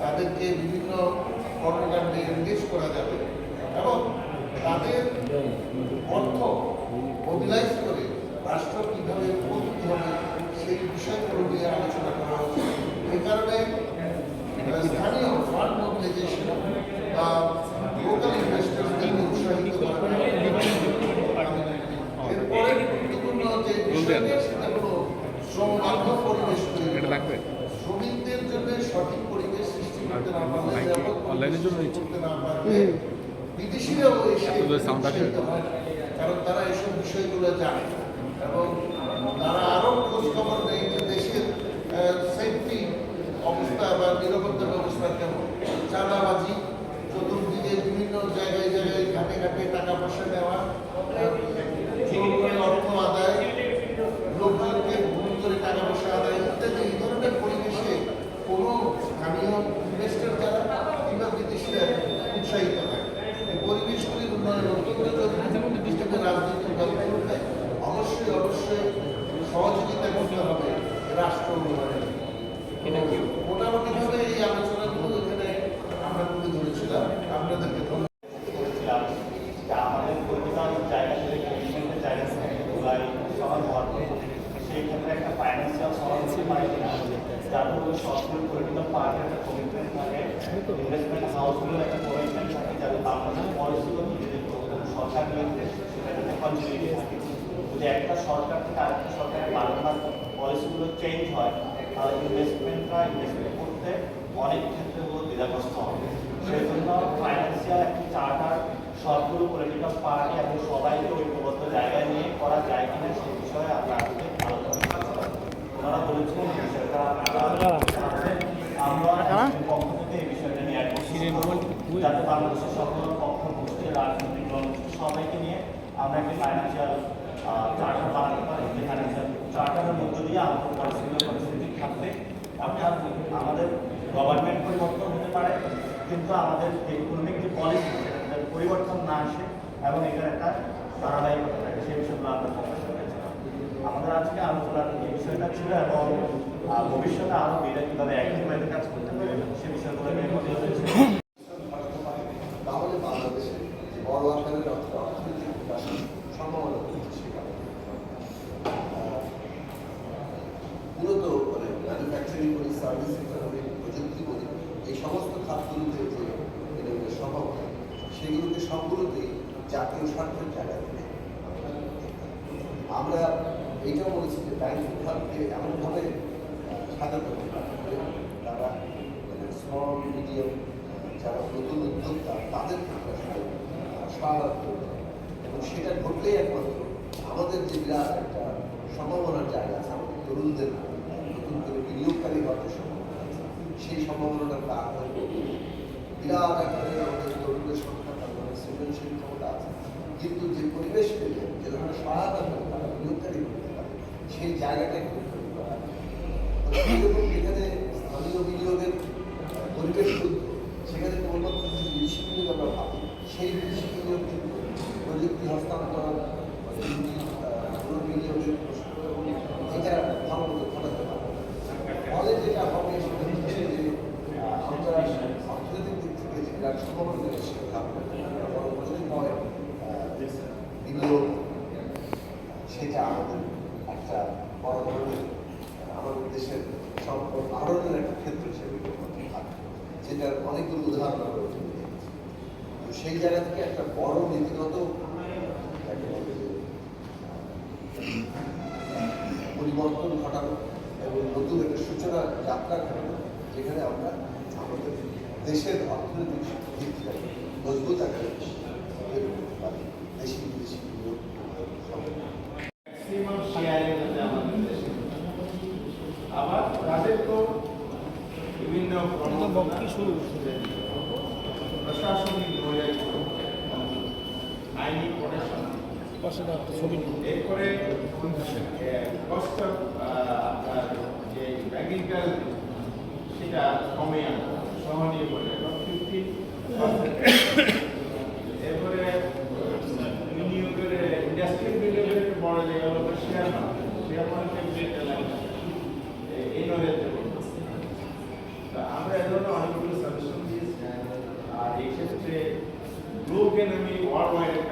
তাদেরকে বিভিন্ন কর্মকাণ্ডে এনগেজ করা যাবে এবং তাদের অর্থ মোবিলাইজ করে রাষ্ট্র কীভাবে উপকৃত হবে সেই বিষয়গুলো নিয়ে আলোচনা করা হচ্ছে। এই কারণে স্থানীয় ফান্ড মোবিলাইজেশন বা লোকাল ইনভেস্টরদের উৎসাহিত এরপরে গুরুত্বপূর্ণ যে সেটা হলো শ্রম বান্ধব পরিবেশ তৈরি? শ্রমিকদের জন্য সঠিক পরিবেশ সৃষ্টি করতে না পারলে অনলাইনের জন্য। করতে না পারলে বিদেশিরাও এসে। কারণ তারা এসব বিষয়গুলো জানে এবং তারা আরও খোঁজ খবর নেই যে দেশের সেফটি অবস্থা বা নিরাপত্তা ব্যবস্থা কেমন চাঁদাবাজি চতুর্দিকে বিভিন্ন জায়গায় জায়গায় ঘাটে ঘাটে টাকা পয়সা নেওয়া আহ, জোর করে অর্থ আদায় লোকজনকে ভুল করে টাকা পয়সা আদায় ইত্যাদি এই ধরনের পরিবেশে কোনো স্থানীয় ইনভেস্টর যারা কিংবা বিদেশিরা উৎসাহিত হয় এই পরিবেশগুলির উন্নয়ন অত্যন্ত জরুরি বিশেষত রাজনৈতিক দলগুলোকে অবশ্যই অবশ্যই। সহযোগিতা করতে হবে রাষ্ট্র উন্নয়নে। মোটামুটিভাবে এই আলোচনাগুলো এখানে আমরা তুলে ধরেছিলাম। আপনাদেরকে ধন্যবাদ। আমাদের পরিচাল জায়গা থেকে কমিশনের জায়গা থেকে তোলাই সমান হওয়ার সেই ক্ষেত্রে একটা ফাইন্যান্সিয়াল সহায়তা পাই কিনা যার মধ্যে সরকারি পলিটিক্যাল পার্টির একটা কমিটমেন্ট থাকে। ইনভেস্টমেন্ট হাউসগুলোর একটা কমিটমেন্ট থাকে যাতে বাংলাদেশের পলিসিগুলো নিজেদের সরকার নিয়ে সেটা যাতে কন্টিনিউটি থাকে। যদি একটা সরকার থেকে আরেকটা সরকারের বারবার পলিসিগুলো চেঞ্জ হয় তাহলে ইনভেস্টমেন্টরা ইনভেস্টমেন্ট করতে অনেক ক্ষেত্রে হলো দ্বিধাগ্রস্ত হবে। সেই জন্য ফাইন্যান্সিয়াল একটি চার্টার সবগুলো পলিটিক্যাল পার্টি এবং সবাইকে ঐক্যবদ্ধ জায়গায় নিয়ে করা যায় কিনা সেই বিষয়ে আমরা আজকে আলোচনা ওনারা বলেছেন বিষয়টা আমরা আমাদের পক্ষ থেকে এই বিষয়টা নিয়ে advocacy করব, যাতে বাংলাদেশের সকল পক্ষ গোষ্ঠী রাজনৈতিক দল সবাইকে নিয়ে আমরা একটি ফাইন্যান্সিয়াল চার্টার বানাতে পারি ফাইন্যান্সিয়াল চার্টারের মধ্য দিয়ে আমাদের পরিস্থিতি পরিস্থিতি থাকবে অর্থাৎ আমাদের গভর্নমেন্ট পরিবর্তন হতে পারে কিন্তু আমাদের ইকোনমিক যে পলিসি সেটাতে পরিবর্তন না আসে এবং এটার একটা ধারাবাহিকতা থাকে সেই বিষয়গুলো আমরা প্রকাশ করেছিলাম আমাদের আজকে আলোচনার এই বিষয়টা ছিল এবং ভবিষ্যতে আরও মেয়েরা কীভাবে অ্যাক্টিভাইতে কাজ করতে পারে সে বিষয়গুলো নিয়ে সেগুলোকে সবগুলোতেই জাতীয় স্বার্থের জায়গা থেকে আমরা এইটাও বলেছি যে ব্যাংকিং খাতকে এমনভাবে সাজাতে হবে তারা স্মল মিডিয়াম যারা নতুন উদ্যোক্তা, তাদের সহায়তা করবে এবং সেটা ঘটলেই একমাত্র আমাদের যে বিরাট একটা সম্ভাবনার জায়গা আছে, আমাদের তরুণদের নতুন করে বিনিয়োগকারী হওয়ার সম্ভাবনা আছে, সেই সম্ভাবনাটা তার বিরাট আকারে সৃজনশীল ক্ষমতা আছে। কিন্তু যে পরিবেশ পেলে যে ধরনের সহায়তা করে তারা বিনিয়োগকারী করতে পারে, সেই জায়গাটাই খুব তৈরি যেখানে স্থানীয় বিনিয়োগের পরিবেশ তৈরি সেখানে কেবলমাত্র যে বিদেশি বিনিয়োগ আমরা ভাবি, সেই বিদেশি বিনিয়োগ কিন্তু প্রযুক্তি হস্তান্তর বিনিয়োগের প্রশ্ন এবং এটা ভালো মতো ঘটাতে পারবে ফলে যেটা হবে সেটা হচ্ছে যে আহ, আমরা অর্থনৈতিক দিক থেকে যে বিরাট সম্ভাবনা রয়েছে সেটা বড় প্রজন্ময় আহ, বিনিয়োগ সেটা আমাদের একটা বড় ধরনের, আমাদের দেশের সম্পদ আহরণের একটা ক্ষেত্র হিসেবে যেটার অনেকগুলো উদাহরণ আমরা তো সেই জায়গা থেকে একটা বড় নীতিগত পরিবর্তন ঘটানো এবং নতুন একটা সূচনা যাত্রা ঘটানো, যেখানে আমরা আমাদের দেশের অর্থনৈতিক দিকটাকে মজবুত আকারে দেশি বিদেশি বিনিয়োগ সব ম্যাক্সিমাম শেয়ারিং হচ্ছে আমাদের দেশে আবার তাদের তো বিভিন্ন প্রশাসনিক আইনি এরপরে কষ্ট আপনার যে ব্যাংকিং সেটা কমে আনা করে ফিফটি এরপরে বিনিয়োগের, ইন্ডাস্ট্রিয়াল বিনিয়োগের বড় জায়গা হলো share market share market open